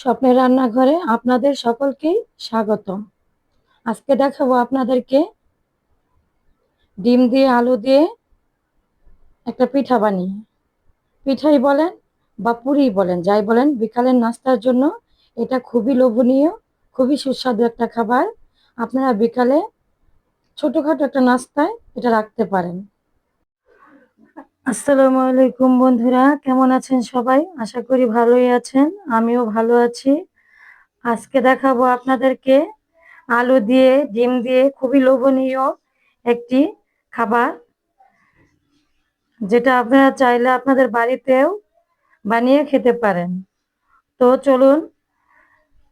স্বপ্নের রান্নাঘরে আপনাদের সকলকেই স্বাগত আজকে দেখাবো আপনাদেরকে ডিম দিয়ে আলু দিয়ে একটা পিঠা বানিয়ে। পিঠাই বলেন বা পুরি বলেন, যাই বলেন, বিকালের নাস্তার জন্য এটা খুবই লোভনীয়, খুবই সুস্বাদু একটা খাবার। আপনারা বিকালে ছোটোখাটো একটা নাস্তায় এটা রাখতে পারেন। আসসালামু আলাইকুম বন্ধুরা, কেমন আছেন সবাই? আশা করি ভালোই আছেন, আমিও ভালো আছি। আজকে দেখাবো আপনাদেরকে আলু দিয়ে, ডিম দিয়ে খুবই লোভনীয় একটি খাবার, যেটা আপনারা চাইলে আপনাদের বাড়িতেও বানিয়ে খেতে পারেন। তো চলুন,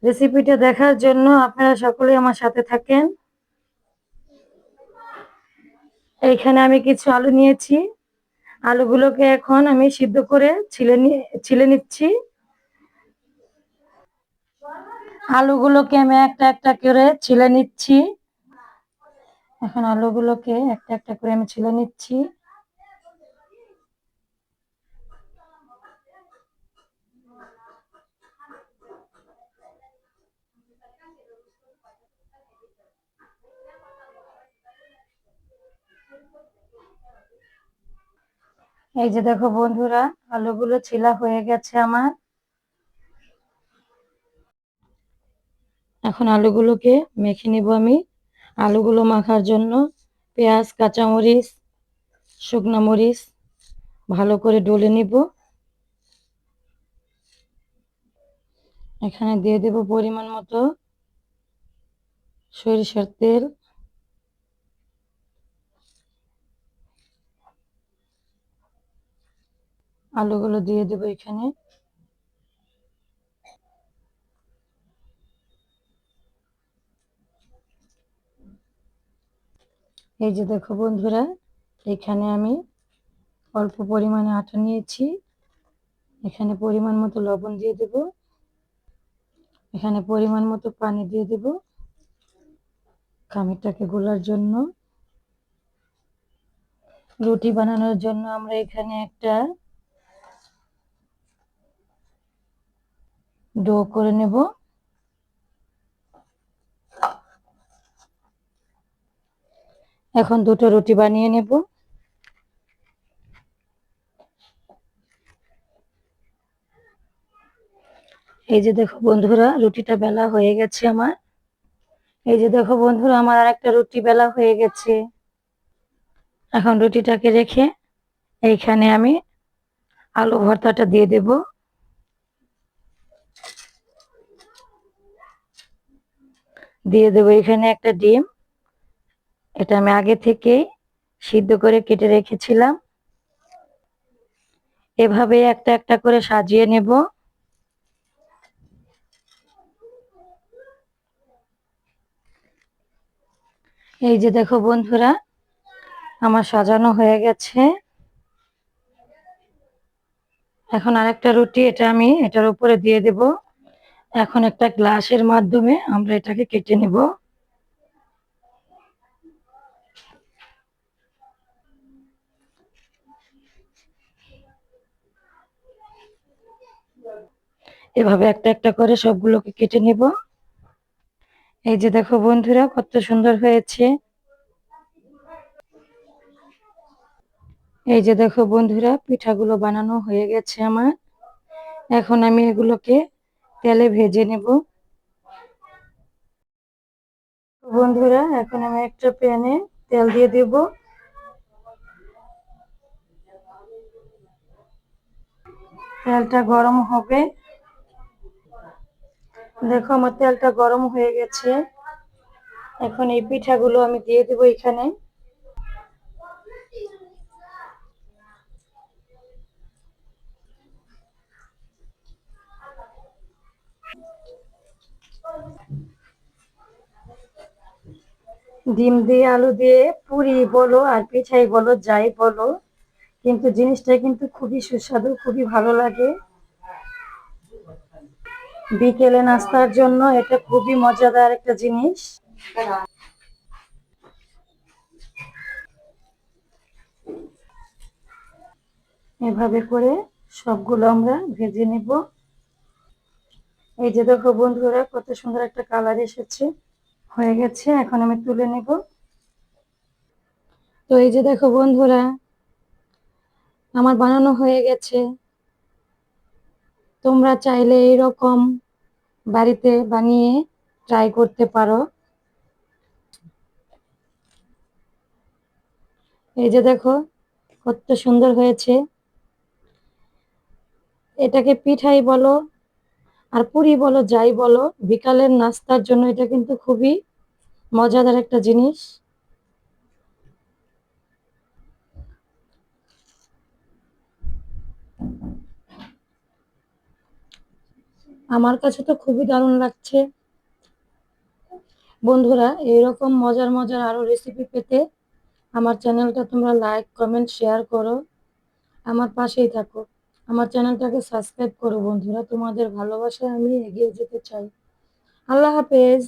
রেসিপিটা দেখার জন্য আপনারা সকলেই আমার সাথে থাকেন। এইখানে আমি কিছু আলু নিয়েছি। আলুগুলোকে এখন আমি সিদ্ধ করে ছিলে ছিলে নিচ্ছি। আলুগুলোকে আমি একটা একটা করে ছিলে নিচ্ছি। এখন আলুগুলোকে একটা একটা করে আমি ছিলে নিচ্ছি। এই যে দেখো বন্ধুরা, আলুগুলো ছিলা হয়ে গেছে আমার। এখন আলুগুলোকে মেখে নিব আমি। আলুগুলো মাখার জন্য পেঁয়াজ, কাঁচামরিচ, শুকনা মরিচ ভালো করে ডলে নিব। এখানে দিয়ে দেব পরিমাণ মতো সরিষার তেল। আলুগুলো দিয়ে দেবো এখানে। এই যে দেখো বন্ধুরা, এখানে আমি অল্প পরিমাণে আটা নিয়েছি। এখানে পরিমাণ মতো লবণ দিয়ে দেব। এখানে পরিমাণ মতো পানি দিয়ে দেব খামিরটাকে গোলার জন্য। রুটি বানানোর জন্য আমরা এখানে একটা ডো করে নেব। এখন দুটো রুটি বানিয়ে নেব। এই যে দেখো বন্ধুরা, রুটিটা বেলা হয়ে গেছে আমার। এই যে দেখো বন্ধুরা, আমার আর একটা রুটি বেলা হয়ে গেছে। এখন রুটিটাকে রেখে এইখানে আমি আলু ভর্তাটা দিয়ে দেবো। দিয়ে দেবো এখানে একটা ডিম। এটা আমি আগে থেকে সিদ্ধ করে কেটে রেখেছিলাম। এভাবে একটা একটা করে সাজিয়ে নেব। এই যে দেখো বন্ধুরা, আমার সাজানো হয়ে গেছে। এখন আরেকটা রুটি, এটা আমি এটার উপরে দিয়ে দেবো। এখন একটা গ্লাসের মাধ্যমে আমরা এটাকে কেটে নেব। এভাবে একটা একটা করে সবগুলোকে কেটে নেব। এই যে দেখো বন্ধুরা, কত সুন্দর হয়েছে। এই যে দেখো বন্ধুরা, পিঠাগুলো বানানো হয়ে গেছে আমার। এখন আমি এগুলোকে তেলে ভেজে নেব। বন্ধুরা, এখন আমি একটা প্যানে তেল দিয়ে দেব। তেলটা গরম হবে। দেখো, আমার তেলটা গরম হয়ে গেছে। এখন এই পিঠাগুলো আমি দিয়ে দেবো এখানে। ডিম দিয়ে, আলু দিয়ে, পুরি বলো আর পিঠাই বলো, যাই বলো। কিন্তু জিনিসটা কিন্তু খুবই সুস্বাদু, খুবই ভালো লাগে। বিকেলে নাস্তার জন্য এটা খুবই মজাদার একটা জিনিস। এভাবে করে সবগুলো আমরা ভেজে নেব। এই যে দেখো বন্ধুরা, কত সুন্দর একটা কালার এসেছে। হয়ে গেছে, এখন আমি তুলে নেব। তো এই যে দেখো বন্ধুরা, আমার বানানো হয়ে গেছে। তোমরা চাইলে এইরকম বাড়িতে বানিয়ে ট্রাই করতে পারো। এই যে দেখো, কত সুন্দর হয়েছে। এটাকে পিঠাই বলো আর পুরি বলো, যাই বলো, বিকালের নাস্তার জন্য এটা কিন্তু খুবই মজাদার একটা জিনিস। আমার কাছে তো খুবই দারুণ লাগছে। বন্ধুরা এইরকম মজার মজার আরও রেসিপি পেতে আমার চ্যানেলটা তোমরা লাইক কমেন্ট শেয়ার করো। আমার পাশেই থাকো। আমার চ্যানেলটাকে সাবস্ক্রাইব করো বন্ধুরা। তোমাদের ভালোবাসায় আমি এগিয়ে যেতে চাই। আল্লাহ হাফেজ।